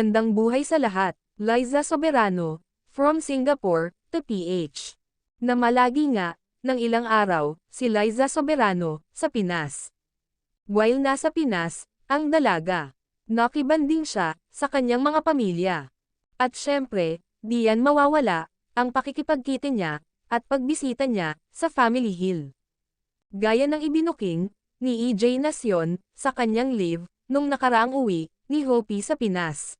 Magandang buhay sa lahat, Liza Soberano, from Singapore, to PH. Na malagi nga, ng ilang araw, si Liza Soberano, sa Pinas. While nasa Pinas, ang dalaga. Nakibanding siya, sa kanyang mga pamilya. At syempre, di yan mawawala, ang pakikipagkita niya, at pagbisita niya, sa Family Hill. Gaya ng ibinuking, ni EJ Nacion, sa kanyang live, nung nakaraang uwi, ni Hopi sa Pinas.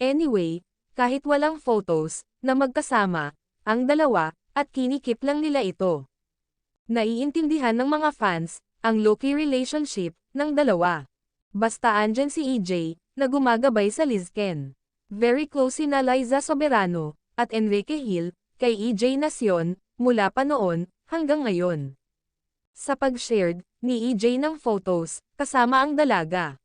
Anyway, kahit walang photos, na magkasama, ang dalawa, at kinikip lang nila ito. Naiintindihan ng mga fans, ang low-key relationship, ng dalawa. Basta andyan si EJ, na gumagabay sa Lizken. Very close si Liza Soberano, at Enrique Hill, kay EJ Nacion, mula pa noon, hanggang ngayon. Sa pag-shared, ni EJ ng photos, kasama ang dalaga.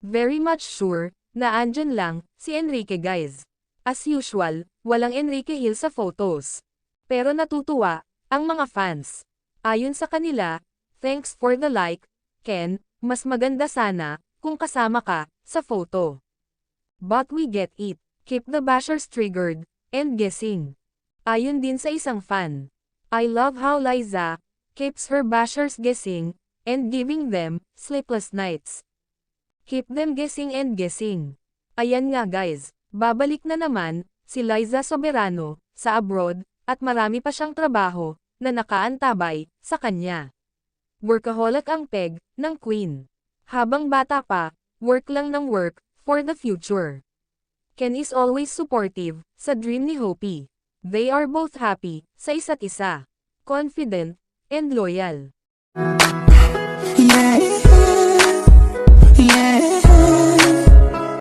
Very much sure, na andyan lang, si Enrique guys. As usual, walang Enrique Hill sa photos. Pero natutuwa, ang mga fans. Ayon sa kanila, thanks for the like, Ken, mas maganda sana, kung kasama ka, sa photo. But we get it, keep the bashers triggered, and guessing. Ayon din sa isang fan. I love how Liza, keeps her bashers guessing, and giving them, sleepless nights. Keep them guessing and guessing. Ayan nga guys, babalik na naman, si Liza Soberano, sa abroad, at marami pa siyang trabaho, na nakaantabay, sa kanya. Workaholic ang peg, ng queen. Habang bata pa, work lang ng work, for the future. Ken is always supportive, sa dream ni Hopi. They are both happy, sa isa't isa. Confident, and loyal.